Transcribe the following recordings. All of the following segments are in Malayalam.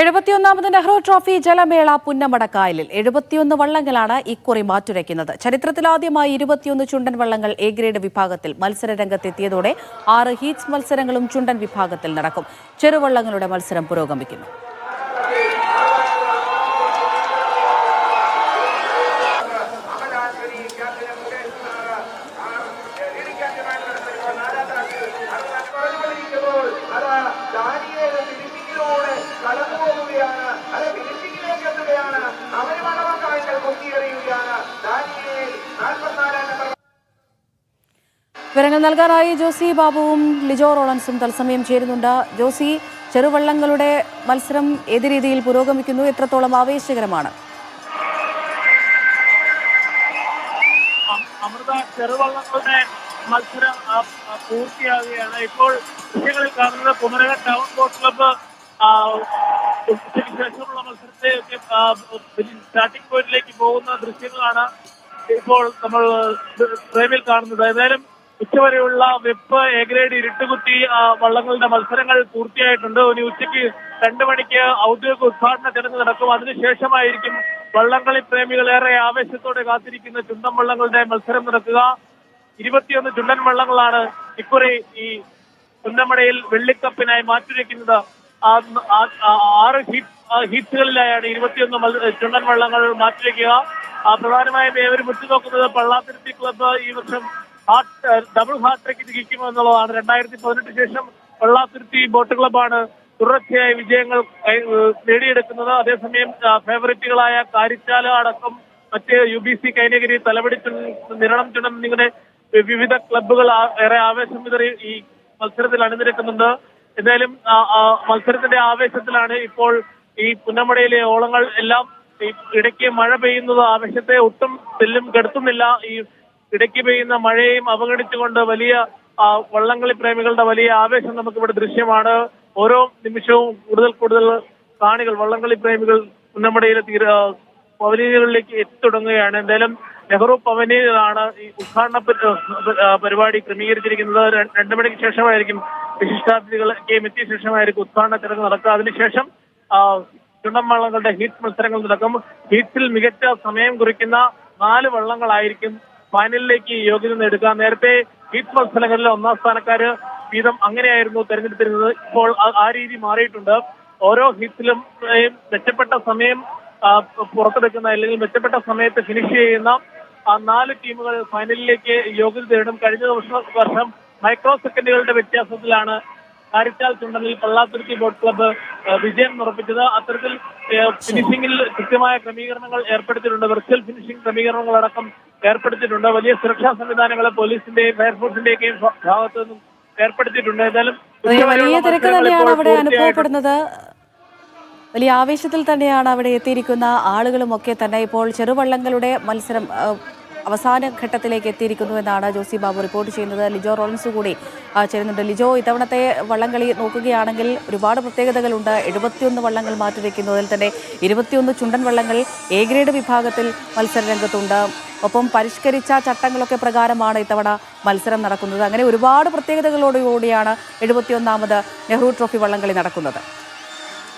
എഴുപത്തിയൊന്നാമത് നെഹ്റു ട്രോഫി ജലമേള പുന്നമടക്കായലിൽ എഴുപത്തിയൊന്ന് വള്ളങ്ങളാണ് ഇക്കുറി മാറ്റുരയ്ക്കുന്നത്. ചരിത്രത്തിലാദ്യമായി ഇരുപത്തിയൊന്ന് ചുണ്ടൻ വള്ളങ്ങൾ എ ഗ്രേഡ് വിഭാഗത്തിൽ മത്സരരംഗത്തെത്തിയതോടെ ആറ് ഹീറ്റ്സ് മത്സരങ്ങളും ചുണ്ടൻ വിഭാഗത്തിൽ നടക്കും. ചെറുവള്ളങ്ങളുടെ മത്സരം പുരോഗമിക്കുന്നു. വിവരങ്ങൾ നൽകാനായി ജോസി ബാബുവും ലിജോ റോളൻസും തത്സമയം ചേരുന്നുണ്ട്. ജോസി ചെറുവള്ളങ്ങളുടെ മത്സരം ഏത് രീതിയിൽ പുരോഗമിക്കുന്നു? എത്രത്തോളം ആവേശകരമാണ്? അമൃത ചെറുവള്ളങ്ങളുടെ മത്സരം പൂർത്തിയാവുകയാണ്. ഇപ്പോൾ ദൃശ്യങ്ങളിൽ കാണുന്നത് കുമരക ടൗൺ ബോട്ട് ക്ലബ്ബ് ശേഷമുള്ള മത്സരത്തെ സ്റ്റാർട്ടിംഗ് പോയിന്റിലേക്ക് പോകുന്ന ദൃശ്യങ്ങളാണ് ഇപ്പോൾ നമ്മൾ ഫ്രെയിമിൽ കാണുന്നത്. ഏതായാലും ഉച്ചവരെയുള്ള വെപ്പ് എ ഗ്രേഡ് ഇരുട്ടുകുത്തി വള്ളങ്ങളുടെ മത്സരങ്ങൾ പൂർത്തിയായിട്ടുണ്ട്. ഇനി ഉച്ചയ്ക്ക് രണ്ട് മണിക്ക് ഔദ്യോഗിക ഉദ്ഘാടന ചടങ്ങ് നടക്കും. അതിനുശേഷമായിരിക്കും വള്ളംകളി പ്രേമികൾ ഏറെ ആവേശത്തോടെ കാത്തിരിക്കുന്ന ചുണ്ടൻ വള്ളങ്ങളുടെ മത്സരം നടക്കുക. ഇരുപത്തിയൊന്ന് ചുണ്ടൻ വള്ളങ്ങളാണ് ഇക്കുറി ഈ കുന്നമടയിൽ വെള്ളിക്കപ്പിനായി മാറ്റിവെക്കുന്നത്. ആറ് ഹീറ്റ്സുകളിലായാണ് ഇരുപത്തിയൊന്ന് ചുണ്ടൻ വള്ളങ്ങൾ മാറ്റിവെക്കുക. പ്രധാനമായും ഏവരും ഉറ്റുനോക്കുന്നത് പള്ളാത്തുരുത്തി ക്ലബ്ബ് ഈ വർഷം ഡബിൾ ഹാർട്രിക്ക് ജയിക്കുമോ എന്നുള്ളതാണ്. രണ്ടായിരത്തി പതിനെട്ട് ശേഷം പള്ളാത്തുരുത്തി ബോട്ട് ക്ലബാണ് തുടർച്ചയായ വിജയങ്ങൾ നേടിയെടുക്കുന്നത്. അതേസമയം ഫേവറിറ്റുകളായ കാരിച്ചാല അടക്കം മറ്റ് U B C Kainakary Thalavadi Niranam ചുണം എന്നിങ്ങനെ വിവിധ ക്ലബ്ബുകൾ ഏറെ ആവേശം വിതറി ഈ മത്സരത്തിൽ അണിനിരക്കുന്നുണ്ട്. എന്തായാലും മത്സരത്തിന്റെ ആവേശത്തിലാണ് ഇപ്പോൾ ഈ പുന്നമടയിലെ ഓളങ്ങൾ എല്ലാം ഇടയ്ക്ക് മഴ പെയ്യുന്നത്. ആവേശത്തെ ഒട്ടും തെല്ലും കെടുത്തുന്നില്ല. ഈ ഇടയ്ക്ക് പെയ്യുന്ന മഴയെയും അവഗണിച്ചുകൊണ്ട് വലിയ വള്ളംകളി പ്രേമികളുടെ വലിയ ആവേശം നമുക്കിവിടെ ദൃശ്യമാണ്. ഓരോ നിമിഷവും കൂടുതൽ കൂടുതൽ കാണികൾ വള്ളംകളി പ്രേമികൾ പുന്നമടയിലെ തീര പവലിയനുകളിലേക്ക് എത്തിത്തുടങ്ങുകയാണ്. എന്തായാലും നെഹ്റു പവനിയിലാണ് ഈ ഉദ്ഘാടന പരിപാടി ക്രമീകരിച്ചിരിക്കുന്നത്. രണ്ടു മണിക്ക് ശേഷമായിരിക്കും വിശിഷ്ടാതിഥികളൊക്കെയും എത്തിയ ശേഷമായിരിക്കും ഉദ്ഘാടന ചടങ്ങ് നടക്കുക. അതിനുശേഷം ചുണ്ടൻ വള്ളങ്ങളുടെ ഹീറ്റ് മത്സരങ്ങൾ നടക്കും. ഹീറ്റിൽ മികച്ച സമയം കുറിക്കുന്ന നാല് വള്ളങ്ങളായിരിക്കും ഫൈനലിലേക്ക് യോഗ്യത നേടുക. നേരത്തെ ഹിറ്റ് മത്സരങ്ങളിൽ ഒന്നാം സ്ഥാനക്കാര് വീതം അങ്ങനെയായിരുന്നു തെരഞ്ഞെടുത്തിരുന്നത്. ഇപ്പോൾ ആ- രീതി മാറിയിട്ടുണ്ട്. ഓരോ ഹിറ്റിലും മെച്ചപ്പെട്ട സമയം പുറത്തെടുക്കുന്ന അല്ലെങ്കിൽ മെച്ചപ്പെട്ട സമയത്ത് ഫിനിഷ് ചെയ്യുന്ന ആ നാല് ടീമുകൾ ഫൈനലിലേക്ക് യോഗ്യത നേടും. കഴിഞ്ഞ വർഷം മൈക്രോ സെക്കൻഡുകളുടെ വ്യത്യാസത്തിലാണ് കാരിച്ചാൽ ചുണ്ടനിൽ പള്ളാത്തുരുത്തി ബോട്ട് ക്ലബ്ബ് വിജയം ഉറപ്പിച്ചത്. അത്തരത്തിൽ ഫിനിഷിംഗിൽ കൃത്യമായ ക്രമീകരണങ്ങൾ ഏർപ്പെടുത്തിയിട്ടുണ്ട്. വെർച്വൽ ഫിനിഷിംഗ് ക്രമീകരണങ്ങൾ അടക്കം ഏർപ്പെടുത്തിയിട്ടുണ്ട്. വലിയ സുരക്ഷാ സംവിധാനങ്ങൾ പോലീസിന്റെയും ഫയർഫോഴ്സിന്റെയൊക്കെയും ഭാഗത്തു നിന്നും ഏർപ്പെടുത്തിയിട്ടുണ്ട്. ഏതായാലും വലിയ തിരക്ക് തന്നെയാണ് അവിടെ അനുഭവപ്പെടുന്നത്. വലിയ ആവേശത്തിൽ തന്നെയാണ് അവിടെ എത്തിയിരിക്കുന്ന ആളുകളും ഒക്കെ തന്നെ. ഇപ്പോൾ ചെറുവള്ളങ്ങളുടെ മത്സരം അവസാന ഘട്ടത്തിലേക്ക് എത്തിയിരിക്കുന്നു എന്നാണ് ജോസി ബാബു റിപ്പോർട്ട് ചെയ്യുന്നത്. ലിജോ റോളൻസ് കൂടി ചേരുന്നുണ്ട്. ലിജോ ഇത്തവണത്തെ വള്ളംകളി നോക്കുകയാണെങ്കിൽ ഒരുപാട് പ്രത്യേകതകളുണ്ട്. എഴുപത്തിയൊന്ന് വള്ളങ്ങൾ മാറ്റിവെക്കുന്നതിൽ തന്നെ ഇരുപത്തിയൊന്ന് ചുണ്ടൻ വള്ളങ്ങൾ എ ഗ്രേഡ് വിഭാഗത്തിൽ മത്സര രംഗത്തുണ്ട് ഒപ്പം പരിഷ്കരിച്ച ചട്ടങ്ങളൊക്കെ പ്രകാരമാണ് ഇത്തവണ മത്സരം നടക്കുന്നത്. അങ്ങനെ ഒരുപാട് പ്രത്യേകതകളോടുകൂടിയാണ് എഴുപത്തിയൊന്നാമത് നെഹ്റു ട്രോഫി വള്ളംകളി നടക്കുന്നത്.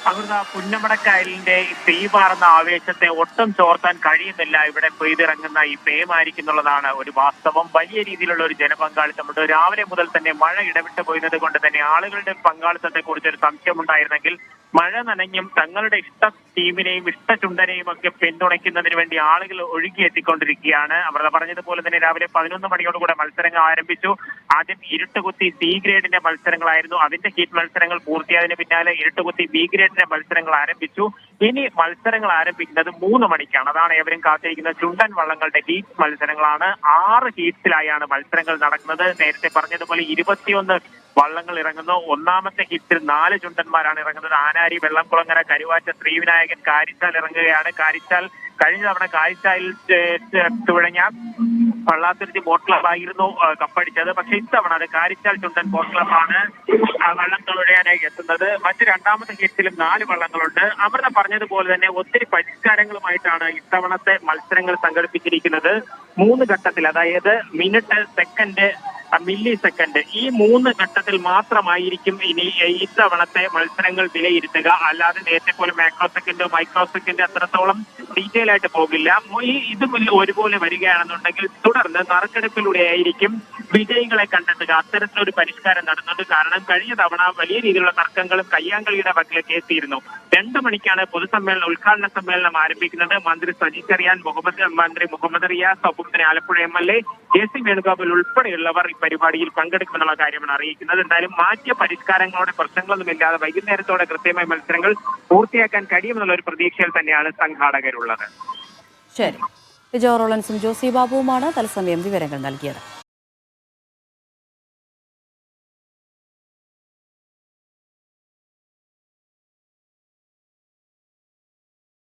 അമൃത പുന്നമടക്കായലിന്റെ തീപാറുന്ന ആവേശത്തെ ഒട്ടും ചോർത്താൻ കഴിയുന്നില്ല. ഇവിടെ പെയ്തിറങ്ങുന്ന ഈ പേമാരിക്കുന്നുള്ളതാണ് ഒരു വാസ്തവം. വലിയ രീതിയിലുള്ള ഒരു ജനപങ്കാളിത്തമുണ്ട് രാവിലെ മുതൽ തന്നെ മഴ ഇടവിട്ട് പോയിരുന്നത് കൊണ്ട് തന്നെ ആളുകളുടെ പങ്കാളിത്തത്തെ കുറിച്ച് ഒരു സംശയമുണ്ടായിരുന്നെങ്കിൽ മഴ നനഞ്ഞും തങ്ങളുടെ ഇഷ്ട ടീമിനെയും ഇഷ്ട ചുണ്ടനെയും ഒക്കെ പിന്തുണയ്ക്കുന്നതിന് വേണ്ടി ആളുകൾ ഒഴുകിയെത്തിക്കൊണ്ടിരിക്കുകയാണ്. അവർ പറഞ്ഞതുപോലെ തന്നെ രാവിലെ പതിനൊന്ന് മണിയോടുകൂടെ മത്സരങ്ങൾ ആരംഭിച്ചു. ആദ്യം ഇരുട്ടുകുത്തി സി ഗ്രേഡിന്റെ മത്സരങ്ങളായിരുന്നു. അതിന്റെ ഹീറ്റ് മത്സരങ്ങൾ പൂർത്തിയായതിനു പിന്നാലെ ഇരുട്ടുകുത്തി ബി ഗ്രേഡിന്റെ മത്സരങ്ങൾ ആരംഭിച്ചു. ഇനി മത്സരങ്ങൾ ആരംഭിക്കുന്നത് മൂന്ന് മണിക്കാണ്. അതാണ് ഏവരും കാത്തിരിക്കുന്ന ചുണ്ടൻ വള്ളങ്ങളുടെ ഹീറ്റ് മത്സരങ്ങളാണ്. ആറ് ഹീറ്റ്സിലായാണ് മത്സരങ്ങൾ നടക്കുന്നത്. നേരത്തെ പറഞ്ഞതുപോലെ ഇരുപത്തിയൊന്ന് വള്ളങ്ങൾ ഇറങ്ങുന്നു. ഒന്നാമത്തെ ഹിറ്റിൽ നാല് ചുണ്ടന്മാരാണ് ഇറങ്ങുന്നത്. ആനാരി വെള്ളംകുളങ്ങര കരുവാറ്റ ശ്രീവിനായകൻ കാരിച്ചാൽ ഇറങ്ങുകയാണ്. കാരിച്ചാൽ കഴിഞ്ഞ തവണ ഏഹ്, തുഴഞ്ഞ പള്ളാത്തുരുത്തി ബോട്ട് ക്ലബ് ആയിരുന്നു കപ്പടിച്ചത്. പക്ഷെ ഇത്തവണ അത് കാരിച്ചാൽ ചുണ്ടൻ ബോട്ട് ക്ലബാണ് വള്ളം തുഴയാനായി എത്തുന്നത്. മറ്റ് രണ്ടാമത്തെ കേസിലും നാല് വള്ളങ്ങളുണ്ട്. അമൃത പറഞ്ഞതുപോലെ തന്നെ ഒത്തിരി പരിഷ്കാരങ്ങളുമായിട്ടാണ് ഇത്തവണത്തെ മത്സരങ്ങൾ സംഘടിപ്പിച്ചിരിക്കുന്നത്. മൂന്ന് ഘട്ടത്തിൽ അതായത് മിനിറ്റ് സെക്കൻഡ് മില്ലി സെക്കൻഡ് ഈ മൂന്ന് ഘട്ടത്തിൽ മാത്രമായിരിക്കും ഇനി ഇത്തവണത്തെ മത്സരങ്ങൾ വിലയിരുത്തുക. അല്ലാതെ നേരത്തെ പോലെ മാക്രോ സെക്കൻഡ് മൈക്രോ സെക്കൻഡ് അത്രത്തോളം ഡീറ്റെയിൽ ആയിട്ട് പോകില്ല. ഈ ഇത് ഒരുപോലെ വരികയാണെന്നുണ്ടെങ്കിൽ തുടർന്ന് നറുക്കെടുപ്പിലൂടെ ആയിരിക്കും വിജയികളെ കണ്ടെത്തുക. അത്തരത്തിലൊരു പരിഷ്കാരം നടന്നുണ്ട് കാരണം കഴിഞ്ഞ തവണ വലിയ രീതിയിലുള്ള തർക്കങ്ങളും കയ്യാങ്കളിയുടെ വക്കിലേക്ക് എത്തിയിരുന്നു രണ്ടു മണിക്കാണ് പൊതുസമ്മേളനം ഉദ്ഘാടന സമ്മേളനം ആരംഭിക്കുന്നത്. മന്ത്രി സജി ചെറിയാൻ മുഹമ്മദ് മന്ത്രി മുഹമ്മദ് റിയാസ് ഒപ്പം തന്നെ Alappuzha M L A K C Venugopal ഉൾപ്പെടെയുള്ളവർ പരിപാടിയിൽ പങ്കെടുക്കുമെന്നുള്ള കാര്യമാണ് അറിയിക്കുന്നത്. എന്തായാലും മാറ്റിയ പരിഷ്കാരങ്ങളോടെ പ്രശ്നങ്ങളൊന്നുമില്ലാതെ വൈകുന്നേരത്തോടെ കൃത്യമായ മത്സരങ്ങൾ പൂർത്തിയാക്കാൻ കഴിയുമെന്നുള്ള ഒരു പ്രതീക്ഷയിൽ തന്നെയാണ് സംഘാടകരുള്ളത്. ശരി. ജോസി ബാബുവുമാണ് തത്സമയം വിവരങ്ങൾ നൽകിയത്.